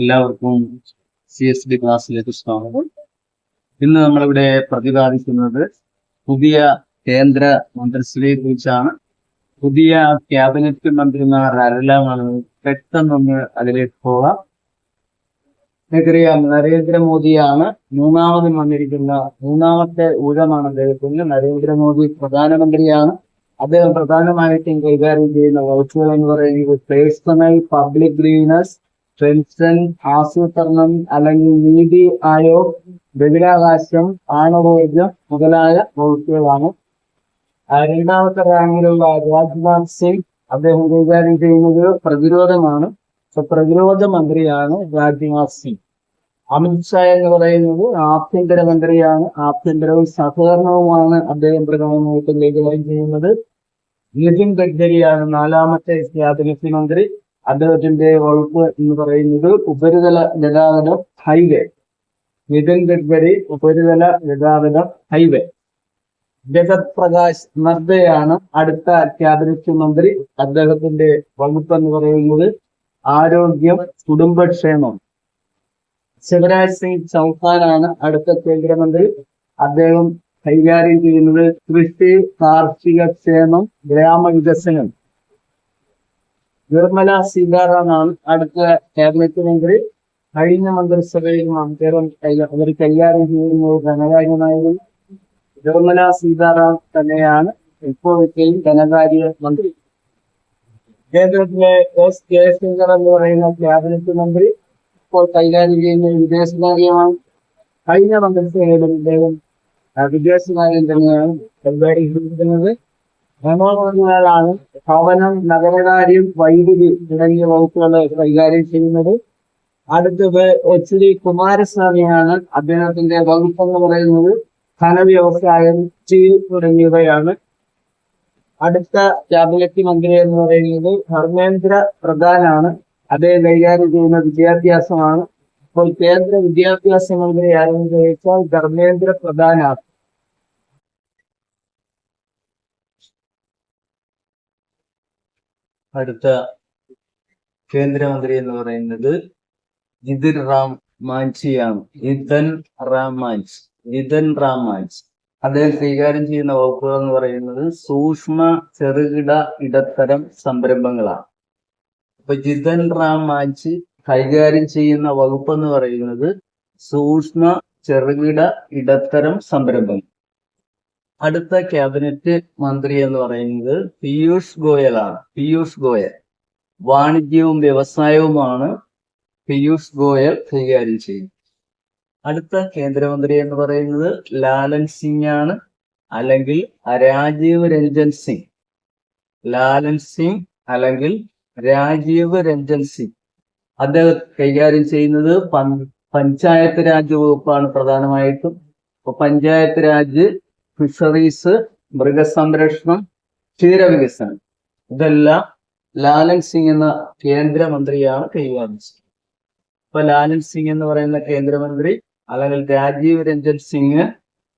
എല്ലാവർക്കും C S D ക്ലാസ്സിലേക്ക് സ്വാഗതം. ഇന്ന് നമ്മളിവിടെ പ്രതിപാദിക്കുന്നത് പുതിയ കേന്ദ്ര മന്ത്രിസഭയെ കുറിച്ചാണ് പുതിയ ക്യാബിനറ്റ് മന്ത്രിമാർ ആരെല്ലാമാണ്? പെട്ടെന്നൊന്ന് അതിലേക്ക് പോകാം. നിങ്ങൾക്കറിയാം നരേന്ദ്രമോദിയാണ് മൂന്നാമത് വന്നിരിക്കുന്ന മൂന്നാമത്തെ ഊഴമാണ് അദ്ദേഹത്തിന് നരേന്ദ്രമോദി പ്രധാനമന്ത്രിയാണ്. അദ്ദേഹം പ്രധാനമായിട്ടും കൈകാര്യം ചെയ്യുന്ന വകുപ്പുകൾ എന്ന് പറയുന്നത് പേഴ്സണൽ പബ്ലിക് ഗ്രീനസ് പെൻഷൻ ആസൂത്രണം അല്ലെങ്കിൽ നീതി ആയോഗ് ബഹിരാകാശം ആണവോർജം മുതലായ വകുപ്പുകളാണ്. രണ്ടാമത്തെ റാങ്കിലുള്ള രാജ്നാഥ് സിംഗ് അദ്ദേഹം കൈകാര്യം ചെയ്യുന്നത് പ്രതിരോധമാണ്. പ്രതിരോധ മന്ത്രിയാണ് രാജ്നാഥ് സിംഗ്. അമിത്ഷാ എന്ന് പറയുന്നത് ആഭ്യന്തര മന്ത്രിയാണ് ആഭ്യന്തരവും സഹകരണവുമാണ് അദ്ദേഹം പ്രധാനമായിട്ടും കൈകാര്യം ചെയ്യുന്നത്. നിതിൻ ഗഡ്കരിയാണ് നാലാമത്തെ ക്യാബിനറ്റ് മന്ത്രി. അദ്ദേഹത്തിന്റെ വകുപ്പ് എന്ന് പറയുന്നത് ഉപരിതല ഗതാഗതം ഹൈവേ നിതിൻ ഗഡ്കരി ഉപരിതല ഗതാഗതം ഹൈവേ ജഗത് പ്രകാശ് നദ്ദയാണ് അടുത്ത ക്യാബിനറ്റ് മന്ത്രി. അദ്ദേഹത്തിന്റെ വകുപ്പ് എന്ന് പറയുന്നത് ആരോഗ്യം കുടുംബക്ഷേമം. ശിവരാജ് സിംഗ് ചൗഹാനാണ് അടുത്ത കേന്ദ്രമന്ത്രി. അദ്ദേഹം കൈകാര്യം ചെയ്യുന്നത് കൃഷി കാർഷിക ക്ഷേമം ഗ്രാമവികസനം. നിർമ്മല സീതാറാമാണ് അടുത്ത കേരളത്തിനെങ്കിൽ മന്ത്രി കഴിഞ്ഞ മന്ത്രിസഭയിൽ കൈകാ- അവർ കൈകാര്യം ചെയ്യുന്നത് ധനകാര്യമായിരുന്നു നിർമ്മല സീതാറാം തന്നെയാണ്. ഇപ്പോഴത്തെയും ധനകാര്യ മന്ത്രി കേന്ദ്രത്തിലെ എസ് ജയശങ്കർ എന്ന് പറയുന്ന ക്യാബിനറ്റ് മന്ത്രി ഇപ്പോൾ കൈകാര്യം ചെയ്യുന്ന വിദേശകാര്യമാണ് കഴിഞ്ഞ മന്ത്രിസഭയിലും ഇദ്ദേഹം വിദേശകാര്യം തന്നെയാണ് കൈകാര്യം ചെയ്തിരുന്നത്. ധനോപകരണങ്ങളാണ് ഭവനം നഗരകാര്യം വൈദ്യുതി തുടങ്ങിയ വകുപ്പുകൾ കൈകാര്യം ചെയ്യുന്നത്. അടുത്തത് എച്ച് ഡി കുമാരസ്വാമിയാണ് അദ്ദേഹത്തിന്റെ വകുപ്പ് എന്ന് പറയുന്നത്. ധനവ്യവസായം സ്റ്റീൽ തുടങ്ങിയവയാണ്. അടുത്ത ക്യാബിനറ്റ് മന്ത്രി എന്ന് പറയുന്നത് ധർമ്മേന്ദ്ര പ്രധാനാണ്. അദ്ദേഹം കൈകാര്യം ചെയ്യുന്ന വിദ്യാഭ്യാസമാണ്. അപ്പോൾ കേന്ദ്ര വിദ്യാഭ്യാസ മന്ത്രി ആരെന്ന് ചോദിച്ചാൽ ധർമ്മേന്ദ്ര പ്രധാനാണ്. അടുത്ത കേന്ദ്രമന്ത്രി എന്ന് പറയുന്നത് ജിതിൻ റാം മാഞ്ചിയാണ്. ജിതൻ റാം മാഞ്ച്. ജിതൻ റാം മാഞ്ച്. അദ്ദേഹം സ്വീകാര്യം ചെയ്യുന്ന വകുപ്പുകൾ എന്ന് പറയുന്നത് സൂക്ഷ്മ ചെറുകിട ഇടത്തരം സംരംഭങ്ങളാണ്. അപ്പൊ ജിതൻ റാം മാഞ്ച് കൈകാര്യം ചെയ്യുന്ന വകുപ്പ് എന്ന് പറയുന്നത് സൂക്ഷ്മ ചെറുകിട ഇടത്തരം സംരംഭങ്ങൾ. അടുത്ത ക്യാബിനറ്റ് മന്ത്രി എന്ന് പറയുന്നത് പീയൂഷ് ഗോയലാണ്. പീയൂഷ് ഗോയൽ. വാണിജ്യവും വ്യവസായവുമാണ് പീയൂഷ് ഗോയൽ കൈകാര്യം ചെയ്യുന്നത്. അടുത്ത കേന്ദ്രമന്ത്രി എന്ന് പറയുന്നത് ലാലൻ സിംഗ് ആണ്. അല്ലെങ്കിൽ രാജീവ് രഞ്ജൻ സിംഗ്. ലാലൻ സിംഗ് അല്ലെങ്കിൽ രാജീവ് രഞ്ജൻ സിംഗ്. അദ്ദേഹം കൈകാര്യം ചെയ്യുന്നത് പഞ്ചായത്ത് രാജ് വകുപ്പാണ് പ്രധാനമായിട്ടും. പഞ്ചായത്ത് രാജ് ഫിഷറീസ് മൃഗസംരക്ഷണം ക്ഷീരവികസനം. ഇതെല്ലാം ലാലൻ സിംഗ് എന്ന കേന്ദ്രമന്ത്രിയാണ് കൈകാര്യം ചെയ്യുന്നത്. ലാലൻ സിംഗ് എന്ന് പറയുന്ന കേന്ദ്രമന്ത്രി അല്ലെങ്കിൽ രാജീവ് രഞ്ജൻ സിംഗ്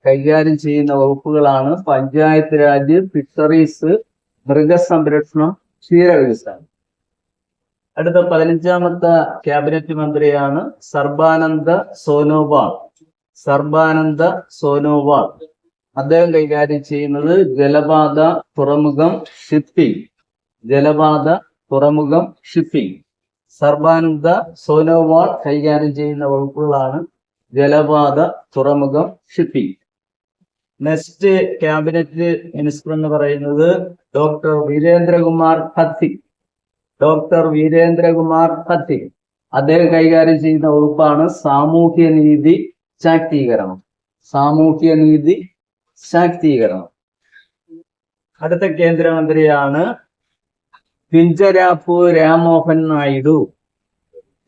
കൈകാര്യം ചെയ്യുന്ന വകുപ്പുകളാണ് പഞ്ചായത്ത് രാജ് ഫിഷറീസ് മൃഗസംരക്ഷണം ക്ഷീരവികസനം. അടുത്ത പതിനഞ്ചാമത്തെ ക്യാബിനറ്റ് മന്ത്രിയാണ് സർബാനന്ദ സോനോവാൾ. സർബാനന്ദ സോനോവാൾ. അദ്ദേഹം കൈകാര്യം ചെയ്യുന്നത് ജലപാത തുറമുഖം ഷിപ്പിംഗ് ജലപാത തുറമുഖം ഷിപ്പിംഗ് സർബാനന്ദ സോനോവാൾ കൈകാര്യം ചെയ്യുന്ന വകുപ്പുകളാണ് ജലപാത തുറമുഖം ഷിപ്പിംഗ് നെക്സ്റ്റ് ക്യാബിനറ്റ് മിനിസ്റ്റർ എന്ന് പറയുന്നത് ഡോക്ടർ വീരേന്ദ്രകുമാർ ഭത്തി ഡോക്ടർ വീരേന്ദ്രകുമാർ ഭത്തി അദ്ദേഹം കൈകാര്യം ചെയ്യുന്ന വകുപ്പാണ് സാമൂഹ്യ നീതി ശാക്തീകരണം. സാമൂഹ്യ നീതി ശാക്തീകരണം. അടുത്ത കേന്ദ്രമന്ത്രിയാണ് പിഞ്ചരാപ്പു രാമോഹൻ നായിഡു.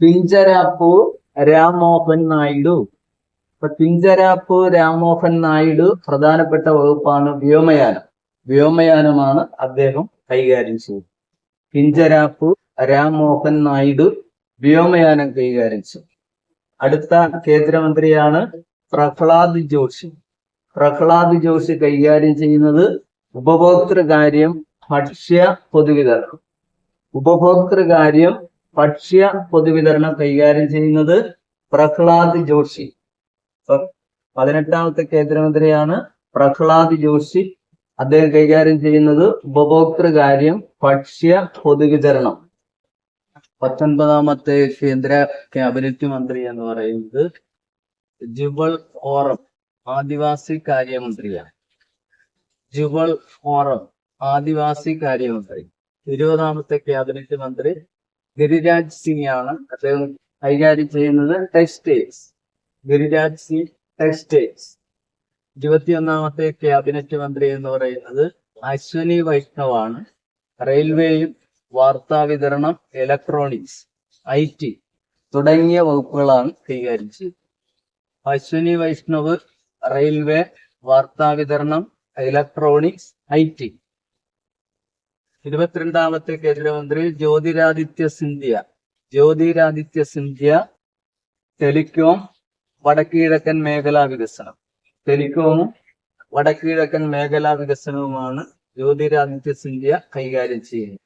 പിഞ്ചരാപ്പു രാമോഹൻ നായിഡു. ഇപ്പൊ പിഞ്ചരാപ്പു രാമോഹൻ നായിഡു പ്രധാനപ്പെട്ട വകുപ്പാണ് വ്യോമയാനം. വ്യോമയാനമാണ് അദ്ദേഹം കൈകാര്യം ചെയ്തത് പിഞ്ചരാപ്പു രാമോഹൻ നായിഡു വ്യോമയാനം കൈകാര്യം ചെയ്തു. അടുത്ത കേന്ദ്രമന്ത്രിയാണ് പ്രഹ്ലാദ് ജോഷി. പ്രഹ്ലാദ് ജോഷി കൈകാര്യം ചെയ്യുന്നത് ഉപഭോക്തൃകാര്യം ഭക്ഷ്യ പൊതുവിതരണം. ഉപഭോക്തൃകാര്യം ഭക്ഷ്യ പൊതുവിതരണം കൈകാര്യം ചെയ്യുന്നത് പ്രഹ്ലാദ് ജോഷി. പതിനെട്ടാമത്തെ കേന്ദ്രമന്ത്രിയാണ് പ്രഹ്ലാദ് ജോഷി. അദ്ദേഹം കൈകാര്യം ചെയ്യുന്നത് ഉപഭോക്തൃ കാര്യം ഭക്ഷ്യ പൊതുവിതരണം. പത്തൊൻപതാമത്തെ കേന്ദ്ര ക്യാബിനറ്റ് മന്ത്രി എന്ന് പറയുന്നത് ജുബൽ ഓറം. ആദിവാസി കാര്യമന്ത്രിയാണ് ജുബൽ ഓറം ആദിവാസി കാര്യമന്ത്രി. ഇരുപതാമത്തെ ക്യാബിനറ്റ് മന്ത്രി ഗിരിരാജ് സിംഗ് ആണ്. അദ്ദേഹം കൈകാര്യം ചെയ്യുന്നത് ടെക്സ്റ്റൈൽസ്. ഗിരിരാജ് സിംഗ് ടെക്സ്റ്റൈൽസ്. ഇരുപത്തിയൊന്നാമത്തെ ക്യാബിനറ്റ് മന്ത്രി എന്ന് പറയുന്നത് അശ്വനി വൈഷ്ണവാണ് റെയിൽവേയും വാർത്താ വിതരണം ഇലക്ട്രോണിക്സ് ഐ ടി തുടങ്ങിയ വകുപ്പുകളാണ് കൈകാര്യം ചെയ്യുന്നത്. അശ്വനി വൈഷ്ണവ് റെയിൽവേ വാർത്താ വിതരണം ഇലക്ട്രോണിക്സ് ഐ ടി ഇരുപത്തിരണ്ടാമത്തെ കേന്ദ്രമന്ത്രി ജ്യോതിരാദിത്യ സിന്ധ്യ. ജ്യോതിരാദിത്യ സിന്ധ്യ ടെലികോം വടക്കുകിഴക്കൻ മേഖലാ വികസനം. ടെലികോമും വടക്കുകിഴക്കൻ മേഖലാ വികസനവുമാണ് ജ്യോതിരാദിത്യ സിന്ധ്യ കൈകാര്യം ചെയ്യുന്നത്.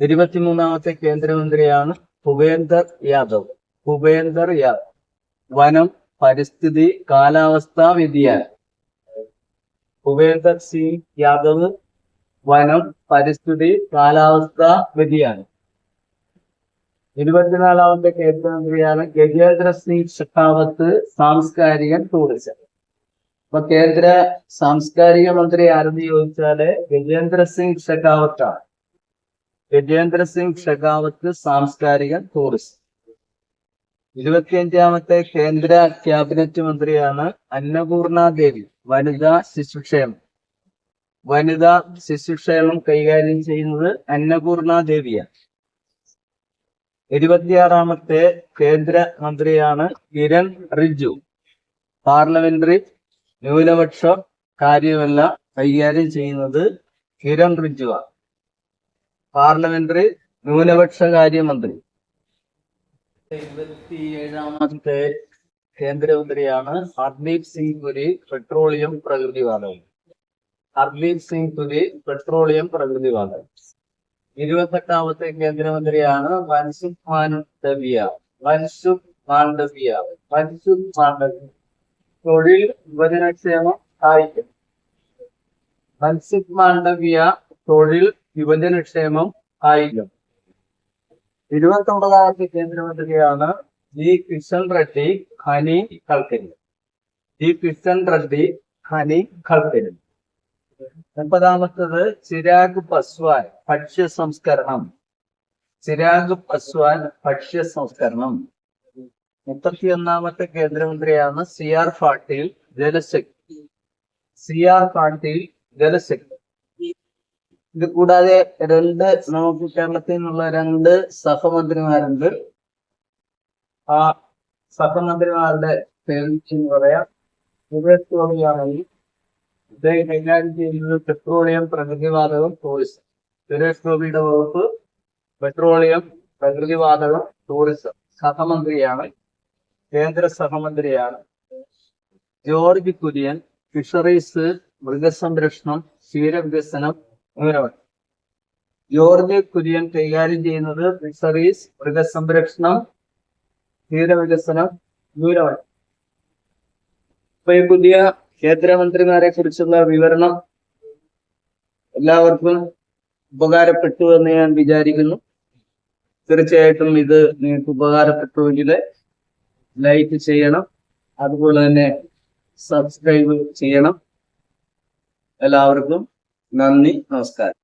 ഇരുപത്തിമൂന്നാമത്തെ കേന്ദ്രമന്ത്രിയാണ് ഭൂപേന്ദർ യാദവ്. ഭൂപേന്ദർ യാദവ്. വനം പരിസ്ഥിതി കാലാവസ്ഥാ വ്യതിയാനം. ഭുപേന്ദർ സിംഗ് യാദവ് വനം പരിസ്ഥിതി കാലാവസ്ഥാ വ്യതിയാനം. ഇരുപത്തിനാലാമത്തെ കേന്ദ്രമന്ത്രിയാണ് ഗജേന്ദ്ര സിംഗ് ഷെഖാവത്ത് സാംസ്കാരിക ടൂറിസം. അപ്പൊ കേന്ദ്ര സാംസ്കാരിക മന്ത്രി ആരെന്ന് ചോദിച്ചാൽ ഗജേന്ദ്ര സിംഗ് ഷെഖാവത്താണ്. ഗജേന്ദ്ര സിംഗ് ഷെഖാവത്ത് സാംസ്കാരിക ടൂറിസം. ഇരുപത്തിയഞ്ചാമത്തെ കേന്ദ്ര ക്യാബിനറ്റ് മന്ത്രിയാണ് അന്നപൂർണ ദേവി. വനിതാ ശിശുക്ഷേമം വനിതാ ശിശുക്ഷേമം കൈകാര്യം ചെയ്യുന്നത് അന്നപൂർണ ദേവിയാണ്. ഇരുപത്തിയാറാമത്തെ കേന്ദ്ര മന്ത്രിയാണ് കിരൺ റിജു. പാർലമെന്ററി ന്യൂനപക്ഷ കാര്യമല്ല കൈകാര്യം ചെയ്യുന്നത് കിരൺ റിജുവാണ്. പാർലമെന്ററി ന്യൂനപക്ഷ കാര്യമന്ത്രി. ഇരുപത്തിയേഴാമത്തെ കേന്ദ്രമന്ത്രിയാണ് ഹർദീപ് സിംഗ് പുരി പെട്രോളിയം പ്രകൃതിവാതകം ഹർദീപ് സിംഗ് പുരി പെട്രോളിയം പ്രകൃതിവാതകം ഇരുപത്തെട്ടാമത്തെ കേന്ദ്രമന്ത്രിയാണ് മൻസുഖ് മാൻഡവിയ മൻസുഖ് മാണ്ഡവ്യ മൻസുഖ് മാണ്ഡവ്യ തൊഴിൽ യുവജനക്ഷേമം സഹായിക്കും. മൻസുഖ് മാണ്ഡവ്യ തൊഴിൽ യുവജനക്ഷേമം കായികം ഇരുപത്തി ഒമ്പതാമത്തെ കേന്ദ്രമന്ത്രിയാണ് ജി കിഷൻ റെഡ്ഡി ഖനി കൽക്കരി. ജി കിഷൻ റെഡ്ഡി ഖനി കൽക്കരി. മുപ്പതാമത്തത് ചിരാഗ് പസ്വാൻ ഭക്ഷ്യ സംസ്കരണം ചിരാഗ് പസ്വാൻ ഭക്ഷ്യ സംസ്കരണം മുപ്പത്തിയൊന്നാമത്തെ കേന്ദ്രമന്ത്രിയാണ് C R Patil Jal Shakti. C R Patil Jal Shakti. ഇത് കൂടാതെ രണ്ട് നമുക്ക് കേരളത്തിൽ നിന്നുള്ള രണ്ട് സഹമന്ത്രിമാരുണ്ട്. ആ സഹമന്ത്രിമാരുടെ പേര് പറയാം. സുരേഷ് ഇദ്ദേഹം കൈകാര്യം ചെയ്യുന്നത് പെട്രോളിയം പ്രകൃതിവാതകം ടൂറിസം സുരേഷ് ഗോപിയുടെ വകുപ്പ് പെട്രോളിയം പ്രകൃതിവാതകം ടൂറിസം സഹമന്ത്രിയാണ്. കേന്ദ്ര സഹമന്ത്രിയാണ്. ജോർജ് കുര്യൻ ഫിഷറീസ് മൃഗസംരക്ഷണം ക്ഷീരവികസനം ജോർജ് കുര്യൻ കൈകാര്യം ചെയ്യുന്നത് ഫിഷറീസ് മൃഗസംരക്ഷണം ക്ഷീരവികസനം ന്യൂനപക്ഷം ഇപ്പൊ ഈ പുതിയ കേന്ദ്രമന്ത്രിമാരെ കുറിച്ചുള്ള വിവരണം എല്ലാവർക്കും ഉപകാരപ്പെട്ടു എന്ന് ഞാൻ വിചാരിക്കുന്നു. തീർച്ചയായിട്ടും ഇത് നിങ്ങൾക്ക് ഉപകാരപ്പെട്ടുവെങ്കിൽ ലൈക്ക് ചെയ്യണം. അതുപോലെ തന്നെ സബ്സ്ക്രൈബ് ചെയ്യണം. എല്ലാവർക്കും നന്ദി നമസ്കാരം.